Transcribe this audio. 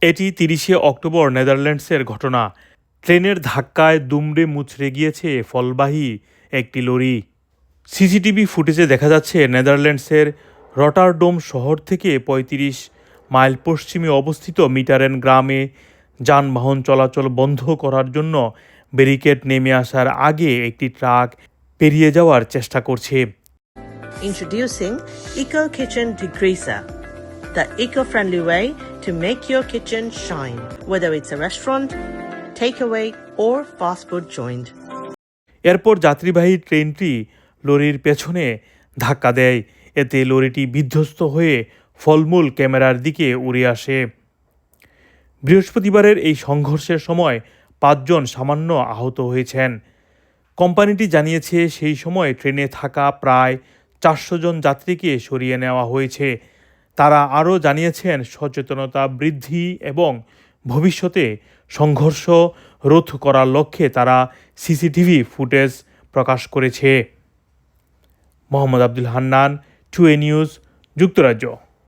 এটি তিরিশে অক্টোবর নেদারল্যান্ডসের ঘটনা। ট্রেনের ধাক্কায় দুমড়ে মুচড়ে গিয়েছে ফলবাহী একটি লরি। সিসিটিভি ফুটেজে দেখা যাচ্ছে নেদারল্যান্ডসের রটারডোম শহর থেকে ৩৫ মাইল পশ্চিমে অবস্থিত মিটারেন গ্রামে যানবাহন চলাচল বন্ধ করার জন্য ব্যারিকেড নেমে আসার আগে একটি ট্রাক পেরিয়ে যাওয়ার চেষ্টা করছে। Introducing Eco Kitchen Degreaser, the eco-friendly way to make your kitchen shine, whether it's a restaurant, takeaway, or fast food joint. এরপর যাত্রীবাহী ট্রেনটি লরির পেছনে ধাক্কা দেয়। এতে লরিটি বিধ্বস্ত হয়ে ফলমূল ক্যামেরার দিকে উড়ে আসে। বৃহস্পতিবারের এই সংঘর্ষের সময় পাঁচজন সামান্য আহত হয়েছেন। কোম্পানিটি জানিয়েছে সেই সময় ট্রেনে থাকা প্রায় চারশো জন যাত্রীকে সরিয়ে নেওয়া হয়েছে। তারা আরও জানিয়েছেন, সচেতনতা বৃদ্ধি এবং ভবিষ্যতে সংঘর্ষ রোধ করার লক্ষ্যে তারা সিসিটিভি ফুটেজ প্রকাশ করেছে। মোহাম্মদ আব্দুল হান্নান টু এ নিউজ, যুক্তরাজ্য।